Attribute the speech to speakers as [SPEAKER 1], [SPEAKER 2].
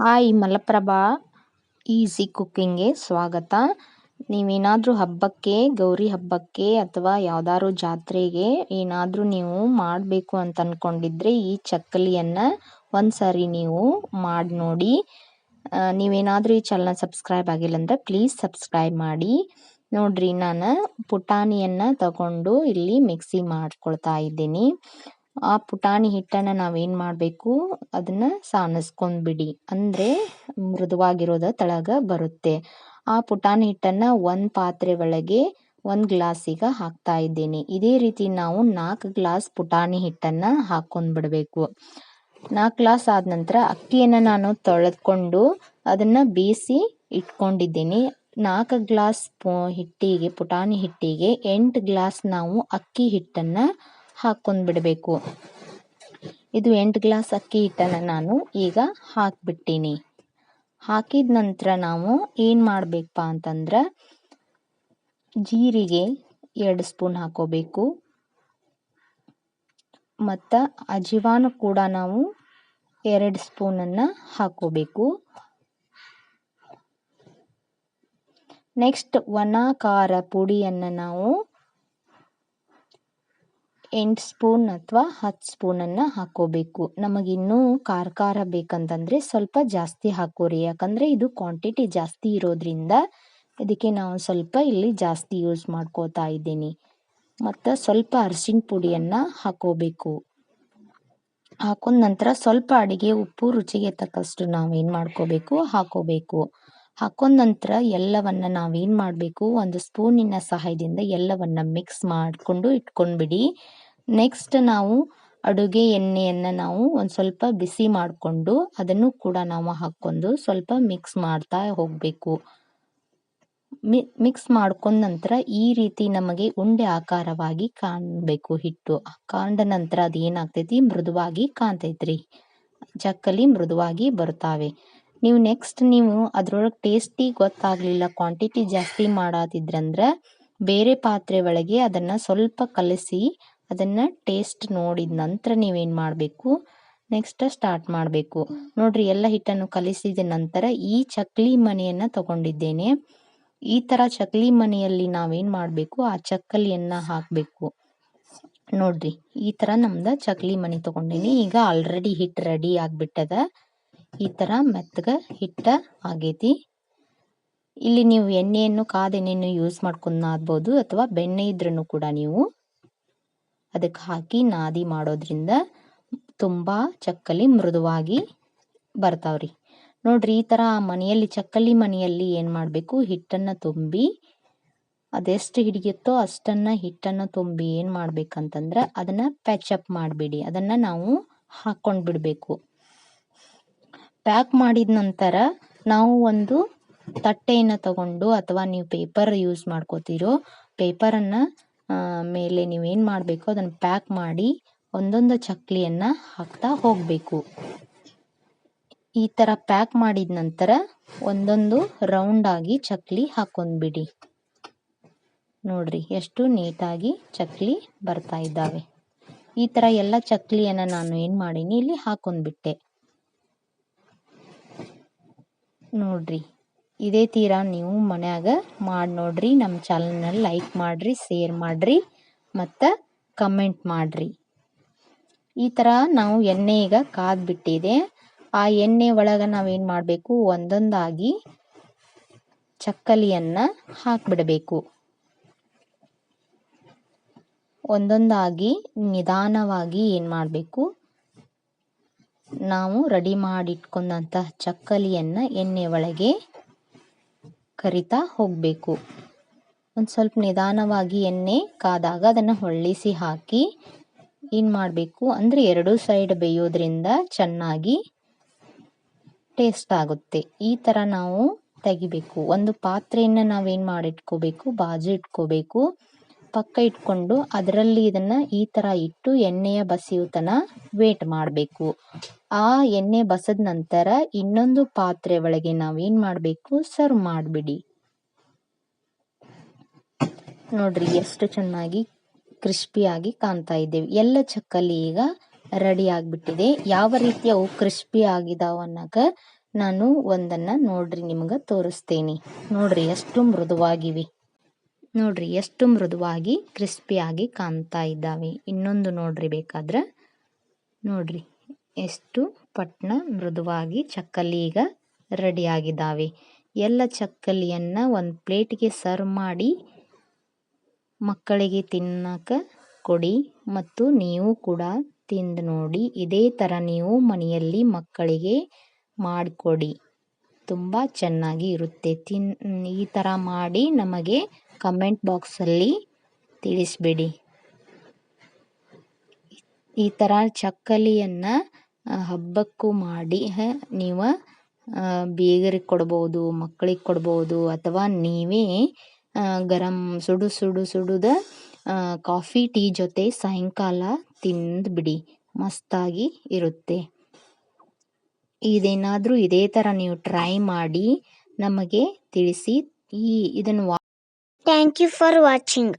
[SPEAKER 1] Hi Malaprabha, easy ಕುಕ್ಕಿಂಗ್ಗೆ ಸ್ವಾಗತ. ನೀವೇನಾದರೂ ಹಬ್ಬಕ್ಕೆ, ಗೌರಿ ಹಬ್ಬಕ್ಕೆ ಅಥವಾ ಯಾವುದಾದ್ರು ಜಾತ್ರೆಗೆ ಏನಾದರೂ ನೀವು ಮಾಡಬೇಕು ಅಂತ ಅಂದ್ಕೊಂಡಿದ್ರೆ ಈ ಚಕ್ಕಲಿಯನ್ನು ಒಂದು ಸಾರಿ ನೀವು ಮಾಡಿ ನೋಡಿ. ನೀವೇನಾದರೂ ಈ ಚಾನಲ್ನ ಸಬ್ಸ್ಕ್ರೈಬ್ ಆಗಿಲ್ಲ ಅಂದರೆ ಪ್ಲೀಸ್ ಸಬ್ಸ್ಕ್ರೈಬ್ ಮಾಡಿ. ನೋಡ್ರಿ, ನಾನು ಪುಟಾಣಿಯನ್ನು ತಗೊಂಡು ಇಲ್ಲಿ ಮಿಕ್ಸಿ ಮಾಡ್ಕೊಳ್ತಾ ಇದ್ದೀನಿ. ಆ ಪುಟಾಣಿ ಹಿಟ್ಟನ್ನು ನಾವೇನು ಮಾಡಬೇಕು? ಅದನ್ನು ಸಾನಿಸ್ಕೊಂಡ್ಬಿಡಿ ಅಂದರೆ ಮೃದುವಾಗಿರೋದ ತಳಗ ಬರುತ್ತೆ. ಆ ಪುಟಾಣಿ ಹಿಟ್ಟನ್ನು ಒಂದು ಪಾತ್ರೆ ಒಳಗೆ ಒಂದು ಗ್ಲಾಸಿಗೆ ಹಾಕ್ತಾ ಇದ್ದೀನಿ. ಇದೇ ರೀತಿ ನಾವು ನಾಲ್ಕು ಗ್ಲಾಸ್ ಪುಟಾಣಿ ಹಿಟ್ಟನ್ನು ಹಾಕ್ಕೊಂಡ್ಬಿಡಬೇಕು ನಾಲ್ಕು ಗ್ಲಾಸ್ ಆದ ನಂತರ ಅಕ್ಕಿಯನ್ನು ನಾನು ತೊಳೆದ್ಕೊಂಡು ಅದನ್ನು ಬೇಯಿಸಿ ಇಟ್ಕೊಂಡಿದ್ದೀನಿ. ನಾಲ್ಕು ಗ್ಲಾಸ್ ಹಿಟ್ಟಿಗೆ, ಪುಟಾಣಿ ಹಿಟ್ಟಿಗೆ ಎಂಟು ಗ್ಲಾಸ್ ನಾವು ಅಕ್ಕಿ ಹಿಟ್ಟನ್ನು ಹಾಕ್ಕೊಂಡ್ಬಿಡಬೇಕು ಇದು ಎಂಟು ಗ್ಲಾಸ್ ಅಕ್ಕಿ ಹಿಟ್ಟನ್ನು ನಾನು ಈಗ ಹಾಕ್ಬಿಟ್ಟಿನಿ. ಹಾಕಿದ ನಂತರ ನಾವು ಏನು ಮಾಡಬೇಕಪ್ಪ ಅಂತಂದ್ರೆ ಜೀರಿಗೆ ಎರಡು ಸ್ಪೂನ್ ಹಾಕೋಬೇಕು. ಮತ್ತು ಅಜೀವಾನ ಕೂಡ ನಾವು ಎರಡು ಸ್ಪೂನನ್ನು ಹಾಕೋಬೇಕು. ನೆಕ್ಸ್ಟ್ ಒಣ ಖಾರ ಪುಡಿಯನ್ನು ನಾವು ಎಂಟು ಸ್ಪೂನ್ ಅಥವಾ ಹತ್ತು ಸ್ಪೂನನ್ನು ಹಾಕೋಬೇಕು ನಮಗಿನ್ನೂ ಖಾರ ಖಾರ ಬೇಕಂತಂದರೆ ಸ್ವಲ್ಪ ಜಾಸ್ತಿ ಹಾಕೋರಿ ಯಾಕಂದರೆ ಇದು ಕ್ವಾಂಟಿಟಿ ಜಾಸ್ತಿ ಇರೋದ್ರಿಂದ ಇದಕ್ಕೆ ನಾವು ಸ್ವಲ್ಪ ಇಲ್ಲಿ ಜಾಸ್ತಿ ಯೂಸ್ ಮಾಡ್ಕೋತಾ ಇದ್ದೀನಿ. ಮತ್ತು ಸ್ವಲ್ಪ ಅರಿಶಿನ ಪುಡಿಯನ್ನು ಹಾಕೋಬೇಕು ಹಾಕೊಂಡ ನಂತರ ಸ್ವಲ್ಪ ಅಡುಗೆ ಉಪ್ಪು ರುಚಿಗೆ ತಕ್ಕಷ್ಟು ನಾವು ಏನು ಮಾಡ್ಕೋಬೇಕು? ಹಾಕೋಬೇಕು ಹಾಕೊಂಡ ನಂತರ ಎಲ್ಲವನ್ನ ನಾವೇನು ಮಾಡಬೇಕು? ಒಂದು ಸ್ಪೂನಿನ ಸಹಾಯದಿಂದ ಎಲ್ಲವನ್ನ ಮಿಕ್ಸ್ ಮಾಡಿಕೊಂಡು ಇಟ್ಕೊಂಡ್ಬಿಡಿ. ನೆಕ್ಸ್ಟ್ ನಾವು ಅಡುಗೆ ಎಣ್ಣೆಯನ್ನು ನಾವು ಒಂದು ಸ್ವಲ್ಪ ಬಿಸಿ ಮಾಡಿಕೊಂಡು ಅದನ್ನು ಕೂಡ ನಾವು ಹಾಕ್ಕೊಂಡು ಸ್ವಲ್ಪ ಮಿಕ್ಸ್ ಮಾಡ್ತಾ ಹೋಗಬೇಕು. ಮಿಕ್ಸ್ ಮಾಡ್ಕೊಂಡ ನಂತರ ಈ ರೀತಿ ನಮಗೆ ಉಂಡೆ ಆಕಾರವಾಗಿ ಕಾಣಬೇಕು ಹಿಟ್ಟು. ಕಾಂಡ ನಂತರ ಅದು ಏನಾಗ್ತೈತಿ ಮೃದುವಾಗಿ ಕಾಣ್ತೈತ್ರಿ. ಚಕ್ಕಲಿ ಮೃದುವಾಗಿ ಬರ್ತಾವೆ. ನೀವು ನೆಕ್ಸ್ಟ್ ನೀವು ಅದ್ರೊಳಗೆ ಟೇಸ್ಟಿ ಗೊತ್ತಾಗಲಿಲ್ಲ ಕ್ವಾಂಟಿಟಿ ಜಾಸ್ತಿ ಮಾಡತ್ತಿದ್ರಂದ್ರೆ ಬೇರೆ ಪಾತ್ರೆ ಒಳಗೆ ಅದನ್ನು ಸ್ವಲ್ಪ ಕಲಸಿ ಅದನ್ನು ಟೇಸ್ಟ್ ನೋಡಿದ ನಂತರ ನೀವೇನು ಮಾಡಬೇಕು? ನೆಕ್ಸ್ಟ್ ಸ್ಟಾರ್ಟ್ ಮಾಡಬೇಕು. ನೋಡ್ರಿ, ಎಲ್ಲ ಹಿಟ್ಟನ್ನು ಕಲಿಸಿದ ನಂತರ ಈ ಚಕ್ಲಿ ಮನೆಯನ್ನು ತಗೊಂಡಿದ್ದೇನೆ. ಈ ಥರ ಚಕ್ಲಿ ಮನೆಯಲ್ಲಿ ನಾವೇನು ಮಾಡಬೇಕು? ಆ ಚಕ್ಕಲಿಯನ್ನ ಹಾಕಬೇಕು. ನೋಡ್ರಿ, ಈ ಥರ ನಮ್ದು ಚಕ್ಲಿ ಮನೆ ತಗೊಂಡೀನಿ. ಈಗ ಆಲ್ರೆಡಿ ಹಿಟ್ಟು ರೆಡಿ ಆಗಿಬಿಟ್ಟದ. ಈ ಥರ ಮೆತ್ತಗೆ ಹಿಟ್ಟ ಆಗೈತಿ. ಇಲ್ಲಿ ನೀವು ಎಣ್ಣೆಯನ್ನು ಕಾದೆಣ್ಣೆಯನ್ನು ಯೂಸ್ ಮಾಡ್ಕೊಂಡು ನಾದ್ಬೋದು ಅಥವಾ ಬೆಣ್ಣೆ ಇದ್ರೂ ಕೂಡ ನೀವು ಅದಕ್ಕೆ ಹಾಕಿ ನಾದಿ ಮಾಡೋದ್ರಿಂದ ತುಂಬ ಚಕ್ಕಲಿ ಮೃದುವಾಗಿ ಬರ್ತಾವ್ರಿ. ನೋಡ್ರಿ ಈ ಥರ ಮನೆಯಲ್ಲಿ ಚಕ್ಕಲಿ ಮನೆಯಲ್ಲಿ ಏನು ಮಾಡಬೇಕು? ಹಿಟ್ಟನ್ನು ತುಂಬಿ ಅದೆಷ್ಟು ಹಿಡಿಯುತ್ತೋ ಅಷ್ಟನ್ನು ಹಿಟ್ಟನ್ನು ತುಂಬಿ ಏನು ಮಾಡ್ಬೇಕಂತಂದ್ರೆ ಅದನ್ನು ಪ್ಯಾಚಪ್ ಮಾಡಿಬಿಡಿ. ಅದನ್ನು ನಾವು ಹಾಕ್ಕೊಂಡು ಬಿಡಬೇಕು. ಪ್ಯಾಕ್ ಮಾಡಿದ ನಂತರ ನಾವು ಒಂದು ತಟ್ಟೆಯನ್ನು ತಗೊಂಡು ಅಥವಾ ನೀವು ಪೇಪರ್ ಯೂಸ್ ಮಾಡ್ಕೋತೀರೋ, ಪೇಪರನ್ನು ಮೇಲೆ ನೀವೇನು ಮಾಡಬೇಕು, ಅದನ್ನು ಪ್ಯಾಕ್ ಮಾಡಿ ಒಂದೊಂದು ಚಕ್ಲಿಯನ್ನು ಹಾಕ್ತಾ ಹೋಗಬೇಕು. ಈ ಥರ ಪ್ಯಾಕ್ ಮಾಡಿದ ನಂತರ ಒಂದೊಂದು ರೌಂಡಾಗಿ ಚಕ್ಲಿ ಹಾಕೊಂಡ್ಬಿಡಿ. ನೋಡ್ರಿ, ಎಷ್ಟು ನೀಟಾಗಿ ಚಕ್ಲಿ ಬರ್ತಾ ಇದ್ದಾವೆ. ಈ ಥರ ಎಲ್ಲ ಚಕ್ಲಿಯನ್ನು ನಾನು ಏನು ಮಾಡೀನಿ, ಇಲ್ಲಿ ಹಾಕೊಂಡ್ಬಿಟ್ಟೆ. ನೋಡ್ರಿ. ಇದೇ ತೀರ ನೀವು ಮನ್ಯಾಗ ಮಾಡಿ ನೋಡ್ರಿ. ನಮ್ಮ ಚಾನಲ್ನಲ್ಲಿ ಲೈಕ್ ಮಾಡಿರಿ ಶೇರ್ ಮಾಡಿರಿ, ಮತ್ತು ಕಮೆಂಟ್ ಮಾಡಿರಿ. ಈ ಥರ ನಾವು ಎಣ್ಣೆ ಈಗ ಕಾದ್ಬಿಟ್ಟಿದೆ ಆ ಎಣ್ಣೆ ಒಳಗೆ ನಾವೇನು ಮಾಡಬೇಕು? ಒಂದೊಂದಾಗಿ ಚಕ್ಕಲಿಯನ್ನು ಹಾಕಿಬಿಡಬೇಕು. ಒಂದೊಂದಾಗಿ ನಿಧಾನವಾಗಿ ಏನು ಮಾಡಬೇಕು? ನಾವು ರೆಡಿ ಮಾಡಿಟ್ಕೊಂಡಂತಹ ಚಕ್ಕಲಿಯನ್ನು ಎಣ್ಣೆ ಒಳಗೆ ಕರಿತಾ ಹೋಗಬೇಕು. ಒಂದು ಸ್ವಲ್ಪ ನಿಧಾನವಾಗಿ ಎಣ್ಣೆ ಕಾದಾಗ ಅದನ್ನು ಹೊಳ್ಳಿಸಿ ಹಾಕಿ ಏನು ಮಾಡಬೇಕು ಅಂದರೆ ಎರಡೂ ಸೈಡ್ ಬೇಯೋದ್ರಿಂದ ಚೆನ್ನಾಗಿ ಟೇಸ್ಟ್ ಆಗುತ್ತೆ. ಈ ಥರ ನಾವು ತೆಗಿಬೇಕು. ಒಂದು ಪಾತ್ರೆಯನ್ನು ನಾವೇನು ಮಾಡಿಟ್ಕೋಬೇಕು? ಬಾಜು ಇಟ್ಕೋಬೇಕು. ಪಕ್ಕ ಇಟ್ಕೊಂಡು ಅದರಲ್ಲಿ ಇದನ್ನು ಈ ಥರ ಇಟ್ಟು ಎಣ್ಣೆಯ ಬಸಿಯುತನ ವೇಟ್ ಮಾಡಬೇಕು. ಆ ಎಣ್ಣೆ ಬಸದ ನಂತರ ಇನ್ನೊಂದು ಪಾತ್ರೆ ಒಳಗೆ ನಾವೇನು ಮಾಡಬೇಕು? ಸರ್ವ್ ಮಾಡಿಬಿಡಿ. ನೋಡ್ರಿ ಎಷ್ಟು ಚೆನ್ನಾಗಿ ಕ್ರಿಸ್ಪಿಯಾಗಿ ಕಾಣ್ತಾ ಇದ್ದೇವೆ. ಎಲ್ಲ ಚಕ್ಕಲಿ ಈಗ ರೆಡಿ ಆಗಿಬಿಟ್ಟಿದೆ. ಯಾವ ರೀತಿಯ ಅವು ಕ್ರಿಸ್ಪಿ ಆಗಿದಾವ ಅನ್ನೋಕೆ ನಾನು ಒಂದನ್ನು ನೋಡ್ರಿ ನಿಮ್ಗೆ ತೋರಿಸ್ತೇನೆ. ನೋಡ್ರಿ ಎಷ್ಟು ಮೃದುವಾಗಿವೆ. ನೋಡ್ರಿ, ಎಷ್ಟು ಮೃದುವಾಗಿ, ಕ್ರಿಸ್ಪಿಯಾಗಿ ಕಾಣ್ತಾ ಇದ್ದಾವೆ. ಇನ್ನೊಂದು ನೋಡ್ರಿ ಬೇಕಾದ್ರೆ. ನೋಡ್ರಿ, ಎಷ್ಟು ಪಟ್ನ ಮೃದುವಾಗಿ, ಚಕ್ಕಲಿ ಈಗ ರೆಡಿಯಾಗಿದ್ದಾವೆ ಎಲ್ಲ ಚಕ್ಕಲಿಯನ್ನು ಒಂದು ಪ್ಲೇಟ್ಗೆ ಸರ್ವ್ ಮಾಡಿ ಮಕ್ಕಳಿಗೆ ತಿನ್ನಕ ಕೊಡಿ ಮತ್ತು ನೀವು ಕೂಡ ತಿಂದು ನೋಡಿ. ಇದೇ ಥರ ನೀವು ಮನೆಯಲ್ಲಿ ಮಕ್ಕಳಿಗೆ ಮಾಡಿಕೊಡಿ. ತುಂಬ ಚೆನ್ನಾಗಿ ಇರುತ್ತೆ. ತಿನ್, ಈ ಥರ ಮಾಡಿ ನಮಗೆ ಕಮೆಂಟ್ ಬಾಕ್ಸಲ್ಲಿ ತಿಳಿಸ್ಬಿಡಿ. ಈ ಥರ ಚಕ್ಕಲಿಯನ್ನು ಹಬ್ಬಕ್ಕೂ ಮಾಡಿ ನೀವು ಬೀಗರಿಗೆ ಕೊಡ್ಬೋದು ಮಕ್ಕಳಿಗೆ ಕೊಡ್ಬೋದು, ಅಥವಾ ನೀವೇ ಗರಂ ಸುಡು ಸುಡು ಸುಡುದ ಕಾಫಿ ಟೀ ಜೊತೆ ಸಾಯಂಕಾಲ ತಿಂದುಬಿಡಿ. ಮಸ್ತಾಗಿ ಇರುತ್ತೆ. ಇದೇನಾದರೂ ಇದೇ ಥರ ನೀವು ಟ್ರೈ ಮಾಡಿ ನಮಗೆ ತಿಳಿಸಿ ಈ ಇದನ್ನು
[SPEAKER 2] ಥ್ಯಾಂಕ್ ಯು ಫಾರ್ watching.